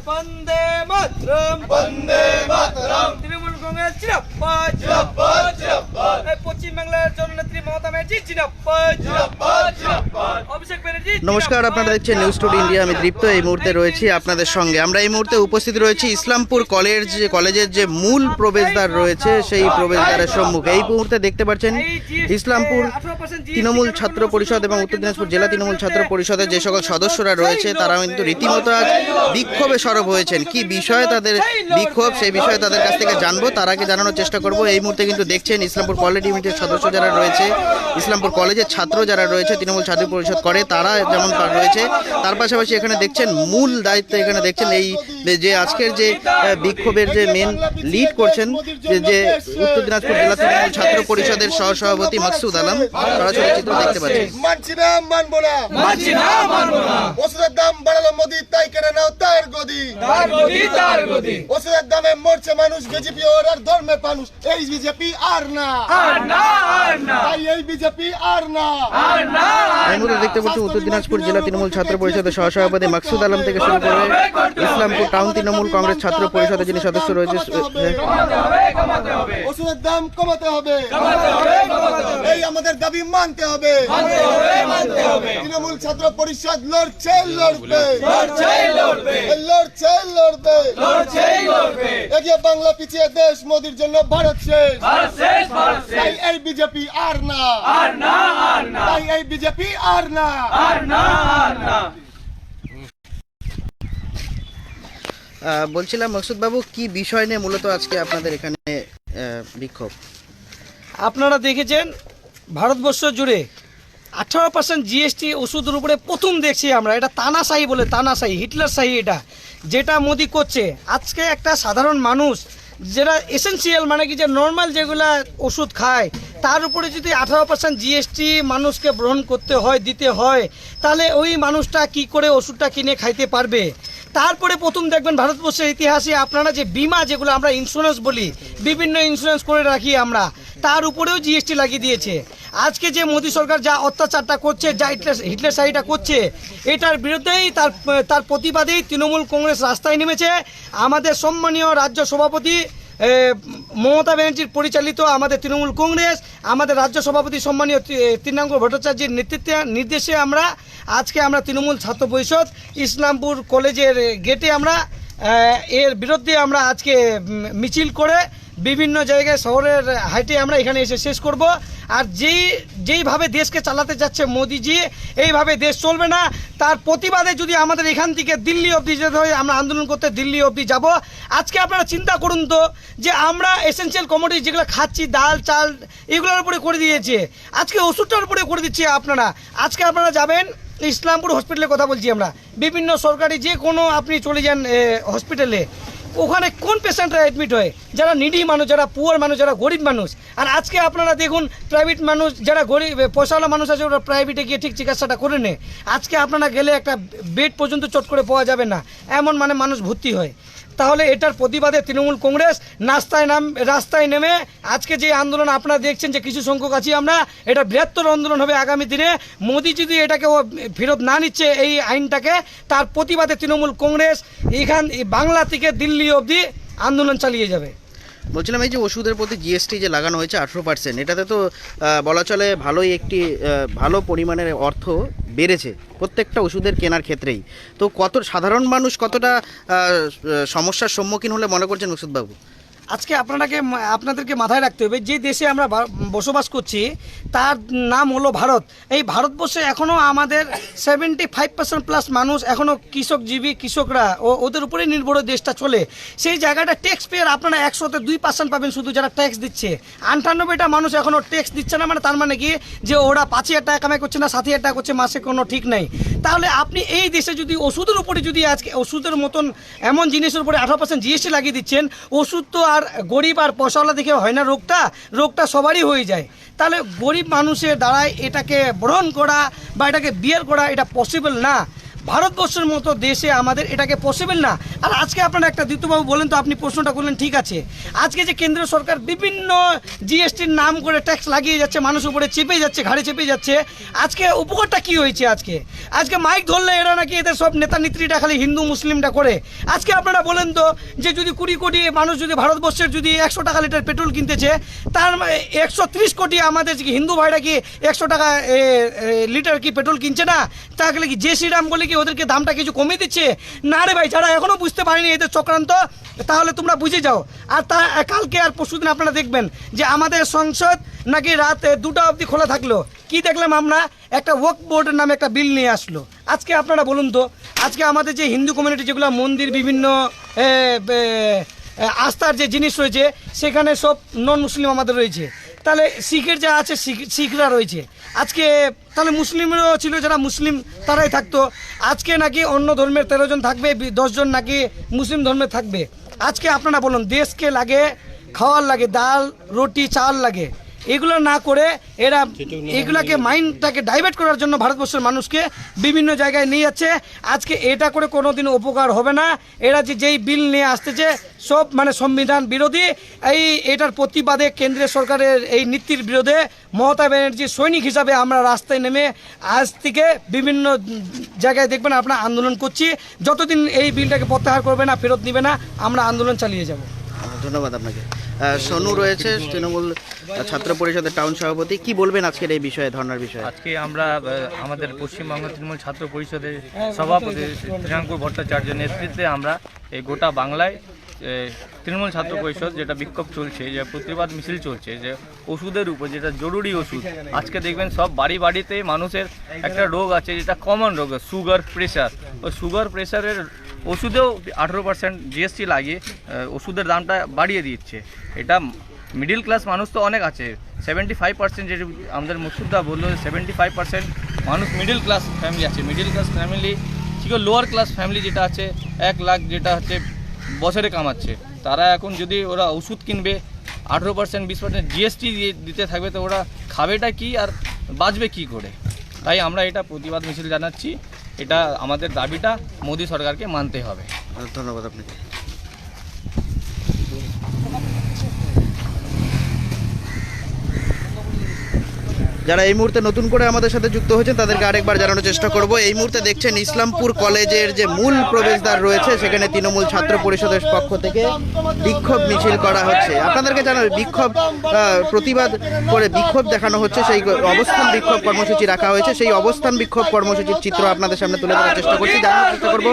Bande Matram! Bande Matram! পশ্চিমবাংলার জননেত্রী মমতা ব্যানার্জি অভিষেক ব্যানার্জি নমস্কার আপনারা দেখছেন নিউজ টুডে ইন্ডিয়া আমি দীপ্ত। এই মুহূর্তে রয়েছি আপনাদের সঙ্গে। আমরা এই মুহূর্তে উপস্থিত রয়েছি ইসলামপুর কলেজ যে কলেজের যে মূল প্রবেশদ্বার রয়েছে সেই প্রবেশদ্বারের সম্মুখে। এই মুহূর্তে দেখতে পাচ্ছেন ইসলামপুর তৃণমূল ছাত্র পরিষদ এবং উত্তর দিনাজপুর জেলা তৃণমূল ছাত্র পরিষদের যে সকল সদস্যরা রয়েছে তারা কিন্তু রীতিমতো আজ বিক্ষোভে সরব হয়েছেন। কি বিষয়ে তাদের বিক্ষোভ সেই বিষয়ে তাদের কাছ থেকে জানব। তার আগে জানানোর চেষ্টা করব, এই মুহূর্তে কিন্তু দেখছেন ইসলামপুর কলেজ ইউনিটের সদস্য যারা রয়েছে, ইসলামপুর কলেজের ছাত্র যারা রয়েছে, তৃণমূল ছাত্র পরিষদ করে, তারা যেমন রয়েছে, তার পাশাপাশি এখানে দেখছেন মূল দায়িত্ব এখানে দেখছেন এই যে আজকের যে বিক্ষোভের যে মেন লিড করছেন যে যে উত্তর দিনাজপুর জেলা তৃণমূল ছাত্র পরিষদের সহ সভাপতি মাকসুদ আলম সরাসরি চিত্র দেখতে পাচ্ছেন। মানছি না মানবো না। মানছি না মানবো না। ওষুধের দাম বাড়ালো মোদি তাই কেড়ে নাও তার গদি। তার গদি তার গদি। ওষুধের দামে মরছে মানুষ বিজেপি ওর আর ধর্মের মানুষ। এই বিজেপি আর না। আর না আর না। তাই এই বিজেপি আর না। আর না এই মুহূর্তে দেখতে পাচ্ছি উত্তর দিনাজপুর জেলা তৃণমূল ছাত্র পরিষদের সহসভাপতি মাকসুদ আলম থেকে শুরু করে ইসলামপুর টাউন তৃণমূল কংগ্রেস ছাত্র পরিষদের যিনি সদস্য রয়েছে কমাতে হবে কমাতে হবে ওষুধের দাম কমাতে হবে। কমাতে হবে এই আমাদের দাবি মানতে হবে। মানতে হবে তৃণমূল ছাত্র পরিষদ লড়ছে লড়বে। লড়ছে লড়বে। এগিয়ে বাংলা পিছিয়ে দেশ মোদির জন্য ভারত শেষ। তাই এই বিজেপি আর না। আর না আর না। তাই এই বিজেপি আর না। আর না আর না। বলছিলাম মকসুদ বাবু কি বিষয় নিয়ে মূলত আজকে আপনাদের এখানে বিক্ষোভ? আপনারা দেখেছেন, ভারতবর্ষ জুড়ে আঠারো পার্সেন্ট জিএসটি ওষুধের উপরে প্রথম দেখছি আমরা। এটা তানাশাহি বলে, তানাশাহি, হিটলার শাহী এটা। যেটা মোদি করছে। আজকে একটা সাধারণ মানুষ যেটা এসেন্সিয়াল মানে কি যে নর্মাল যেগুলা ওষুধ খায়, তার উপরে যদি আঠারো পার্সেন্ট জিএসটি মানুষকে গ্রহণ করতে হয়, দিতে হয়, তাহলে ওই মানুষটা কি করে ওষুধটা কিনে খাইতে পারবে? তারপরে প্রথম দেখবেন ভারতবর্ষের ইতিহাসে আপনারা যে বিমা যেগুলো আমরা ইন্স্যুরেন্স বলি, বিভিন্ন ইন্স্যুরেন্স করে রাখি আমরা, তার উপরেও জিএসটি লাগিয়ে দিয়েছে। আজকে যে মোদী সরকার যা অত্যাচারটা করছে, যা হিটলার শাহিটা করছে, এটার বিরুদ্ধেই তার তার প্রতিবাদেই তৃণমূল কংগ্রেস রাস্তায় নেমেছে। আমাদের সম্মানীয় রাজ্য সভাপতি মমতা ব্যানার্জির পরিচালিত আমাদের তৃণমূল কংগ্রেস, আমাদের রাজ্য সভাপতি সম্মানীয় তৃণাঙ্গ ভট্টাচার্যের নেতৃত্বে, নির্দেশে আমরা আজকে আমরা তৃণমূল ছাত্র পরিষদ ইসলামপুর কলেজের গেটে আমরা এর বিরুদ্ধে আমরা আজকে মিছিল করে বিভিন্ন জায়গায়, শহরের হাইটে আমরা এখানে এসে শেষ করব। আর যেই, যেইভাবে দেশকে চালাতে যাচ্ছে মোদিজি, এইভাবে দেশ চলবে না। তার প্রতিবাদে যদি আমাদের এখান থেকে দিল্লি অবধি যেতে হয়, আমরা আন্দোলন করতে দিল্লি অবধি যাব। আজকে আপনারা চিন্তা করুন তো যে আমরা এসেনশিয়াল কমোডিটি যেগুলো খাচ্ছি, ডাল, চাল, এগুলোর উপরে করে দিয়েছে। আজকে ওষুধটার উপরে করে দিচ্ছে আপনারা। আজকে আপনারা যাবেন, ইসলামপুর হসপিটালে কথা বলছি আমরা। বিভিন্ন সরকারি যে কোনো আপনি চলে যান হসপিটালে ওখানে কোন পেশেন্টরা অ্যাডমিট হয়? যারা নিডি মানুষ, যারা পুয়ার মানুষ, যারা গরিব মানুষ? আর আজকে আপনারা দেখুন প্রাইভেট মানুষ, যারা গরিব পয়সাওয়ালা মানুষ আছে, ওরা প্রাইভেটে গিয়ে ঠিক চিকিৎসাটা করে নেয়। আজকে আপনারা গেলে একটা বেড পর্যন্ত চট করে পাওয়া যাবে না। এমন মানে মানুষ ভর্তি হয়। তাহলে এটার প্রতিবাদে তৃণমূল কংগ্রেস নাস্তায় নাম, রাস্তায় নেমে আজকে যে আন্দোলন আপনারা দেখছেন যে কিছু সংখ্যক আছি আমরা, এটা বৃহত্তর আন্দোলন হবে আগামী দিনে। মোদি যদি এটাকে ও ফেরত না নিচ্ছে এই আইনটাকে, তার প্রতিবাদে তৃণমূল কংগ্রেস এখান বাংলা থেকে দিল্লি অবধি আন্দোলন চালিয়ে যাবে। বলছিলাম এই যে ওষুধের প্রতি জিএসটি যে লাগানো হয়েছে আঠেরো পার্সেন্ট এটাতে তো বলা চলে ভালোই একটি ভালো পরিমাণের অর্থ বেড়েছে প্রত্যেকটা ওষুধের কেনার ক্ষেত্রেই। তো কত, সাধারণ মানুষ কতটা সমস্যার সম্মুখীন হলে মনে করছেন ওষুধবাবু? আজকে আপনাকে আপনাদেরকে মাথায় রাখতে হবে, যে দেশে আমরা বসবাস করছি, তার নাম হলো ভারত। এই ভারতবর্ষে এখনও আমাদের সেভেন্টি ফাইভ পার্সেন্ট প্লাস মানুষ এখনও কৃষকজীবী, কৃষকরা ও ওদের উপরে নির্ভর দেশটা চলে। সেই জায়গাটা ট্যাক্স পেয়ার আপনারা একশোতে দুই পার্সেন্ট পাবেন শুধু যারা ট্যাক্স দিচ্ছে। আটানব্বইটা মানুষ এখনও ট্যাক্স দিচ্ছে না মানে তার মানে কি? যে ওরা পাঁচ হাজার টাকা কামাই করছে না, সাত হাজার টাকা করছে, মাসে কোনো ঠিক নাই। তাহলে আপনি এই দেশে যদি ওষুধের উপরে যদি আজকে, ওষুধের মতন এমন জিনিসের উপরে আঠারো পার্সেন্ট জিএসটি লাগিয়ে দিচ্ছেন, ওষুধ তো আর গরিব আর পয়সাওয়ালা দেখে হয় না রোগটা রোগটা সবারই হয়ে যায়। তাহলে গরিব মানুষের দ্বারাই এটাকে বরণ করা বা এটাকে বিয়ের করা এটা পসিবল না। ভারতবর্ষের মতো দেশে আমাদের এটাকে পসিবল না। আর আজকে আপনারা একটা দ্বিতীয়বাবু বলেন তো, আপনি প্রশ্নটা করলেন, ঠিক আছে। আজকে যে কেন্দ্র সরকার বিভিন্ন জিএসটির নাম করে ট্যাক্স লাগিয়ে যাচ্ছে, মানুষ উপরে চেপে যাচ্ছে, ঘাড়ে চেপে যাচ্ছে, আজকে উপকারটা কি হয়েছে আজকে? আজকে মাইক ধরলে এরা নাকি এদের সব নেতা নেত্রীটা খালি হিন্দু, মুসলিমটা করে। আজকে আপনারা বলেন তো, যে যদি কুড়ি কোটি মানুষ যদি ভারতবর্ষের যদি একশো টাকা লিটার পেট্রোল কিনতেছে, তার একশো ত্রিশ কোটি আমাদের হিন্দু ভাইরা কি একশো টাকা লিটার কি পেট্রোল কিনছে না? তাহলে কি জে শ্রীরাম বলে কি ওদেরকে দামটা কিছু কমিয়ে দিচ্ছে? না রে ভাই, যারা এখনও বুঝতে পারেনি এদের চক্রান্ত, তাহলে তোমরা বুঝে যাও। আর তা, কালকে আর পরশুদিন আপনারা দেখবেন যে আমাদের সংসদ নাকি রাত দুটা অবধি খোলা থাকল। কি দেখলাম আমরা? একটা ওয়াক বোর্ডের নামে একটা বিল নিয়ে আসলো। আজকে আপনারা বলুন তো, আজকে আমাদের যে হিন্দু কমিউনিটি যেগুলো মন্দির, বিভিন্ন আস্থার যে জিনিস রয়েছে, সেখানে সব নন মুসলিম আমাদের রয়েছে। তাহলে শিখের যা আছে শিখ- শিখরা রয়েছে। আজকে তাহলে মুসলিমরাও ছিল, যারা মুসলিম তারাই থাকতো। আজকে নাকি অন্য ধর্মের তেরো জন থাকবে দশজন নাকি মুসলিম ধর্মে থাকবে। আজকে আপনারা বলুন, দেশকে লাগে, খাওয়ার লাগে, ডাল, রুটি, চাল লাগে। এগুলো না করে এরা এগুলাকে মাইন্ডটাকে ডাইভার্ট করার জন্য ভারতবর্ষের মানুষকে বিভিন্ন জায়গায় নিয়ে যাচ্ছে। আজকে এটা করে কোনোদিন উপকার হবে না। এরা যে যেই বিল নিয়ে আসতেছে সব মানে সংবিধান বিরোধী। এই এটার প্রতিবাদে কেন্দ্রীয় সরকারের এই নীতির বিরোধে মমতা ব্যানার্জির সৈনিক হিসাবে আমরা রাস্তায় নেমে আজ থেকে বিভিন্ন জায়গায় দেখবেন আমরা আন্দোলন করছি। যতদিন এই বিলটাকে প্রত্যাহার করবে না ফেরত নিবে না আমরা আন্দোলন চালিয়ে যাব। ধন্যবাদ আপনাকে। সোনু রয়েছে, তৃণমূল ছাত্র পরিষদের টাউন সভাপতি। কি বলবেন আজকের এই বিষয়ে, ধর্নার বিষয়ে? আজকে আমরা আমাদের পশ্চিমবঙ্গ তৃণমূল ছাত্র পরিষদের সভাপতি শ্রীরামপুর ভট্টাচার্যের নেতৃত্বে আমরা এই গোটা বাংলায় তৃণমূল ছাত্র পরিষদ যেটা বিক্ষোভ চলছে, যে প্রতিবাদ মিছিল চলছে, যে ওষুধের উপর, যেটা জরুরি ওষুধ, আজকে দেখবেন সব বাড়ি বাড়িতে মানুষের একটা রোগ আছে, যেটা কমন রোগ সুগার প্রেশার ওই সুগার প্রেশারের ওষুধেও আঠেরো পার্সেন্ট জিএসটি লাগিয়ে ওষুধের দামটা বাড়িয়ে দিচ্ছে। এটা মিডিল ক্লাস মানুষ তো অনেক আছে। সেভেন্টি ফাইভ পার্সেন্ট যেটা আমাদের মুসুদ্দা বলল সেভেন্টি ফাইভ পার্সেন্ট মানুষ মিডিল ক্লাস ফ্যামিলি আছে। মিডিল ক্লাস ফ্যামিলি ঠিক লোয়ার ক্লাস ফ্যামিলি যেটা আছে, এক লাখ যেটা হচ্ছে বছরে কামাচ্ছে। তারা এখন যদি ওরা ওষুধ কিনবে, আঠেরো পার্সেন্ট বিশ পার্সেন্ট জিএসটি দিতে থাকবে, তো ওরা খাবেটা কি আর বাঁচবে কি করে? তাই আমরা এটা প্রতিবাদ মিছিল জানাচ্ছি। এটা আমাদের দাবিটা মোদী সরকারকে মানতে হবে। ধন্যবাদ আপনাকে। যারা এই মুহূর্তে নতুন করে আমাদের সাথে যুক্ত হয়েছেন, তাদেরকে আরেকবার জানানোর চেষ্টা করব। এই মুহূর্তে দেখছেন ইসলামপুর কলেজের যে মূল প্রবেশদ্বার রয়েছে, সেখানে তৃণমূল ছাত্র পরিষদের পক্ষ থেকে বিক্ষোভ মিছিল করা হচ্ছে। আপনাদেরকে জানাব, বিক্ষোভ প্রতিবাদ করে বিক্ষোভ দেখানো হচ্ছে, সেই অবস্থান বিক্ষোভ কর্মসূচি রাখা হয়েছে। সেই অবস্থান বিক্ষোভ কর্মসূচির চিত্র আপনাদের সামনে তুলে ধরার চেষ্টা করছি। জানানোর চেষ্টা করব,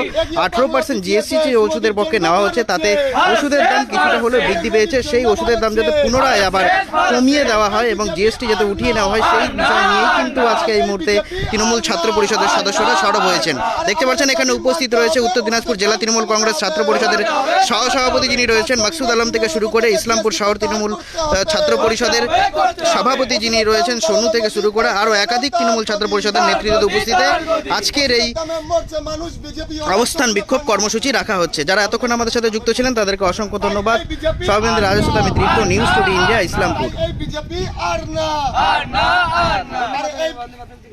আঠেরো পার্সেন্ট জিএসসি যে ওষুধের পক্ষে নেওয়া হচ্ছে, তাতে ওষুধের দাম কিছুটা হলেও বৃদ্ধি পেয়েছে। সেই ওষুধের দাম যাতে পুনরায় আবার কমিয়ে দেওয়া হয় এবং জিএসটি যাতে উঠিয়ে নেওয়া হয় সেই নিয়েই কিন্তু আজকে এই মুহূর্তে তৃণমূল ছাত্র পরিষদের সদস্যরা সরব হয়েছেন। দেখতে পাচ্ছেন, এখানে উপস্থিত রয়েছে উত্তর দিনাজপুর জেলা তৃণমূল কংগ্রেস ছাত্র পরিষদের সহসভাপতি যিনি রয়েছেন, মাকসুদ আলম থেকে শুরু করে ইসলামপুর শহর তৃণমূল ছাত্র পরিষদের সভাপতি যিনি রয়েছেন, সোনু থেকে শুরু করে আরও একাধিক তৃণমূল ছাত্র পরিষদের নেতৃত্বে উপস্থিতে। আজকের এই অবস্থান বিক্ষোভ কর্মসূচি রাখা হচ্ছে। যারা এতক্ষণ আমাদের সাথে যুক্ত ছিলেন, তাদেরকে অসংখ্য ধন্যবাদ। সর্বেন্দ্র রাজের আমি তৃপ্ত নিউজ টুডে ইন্ডিয়া, ইসলামপুর। এই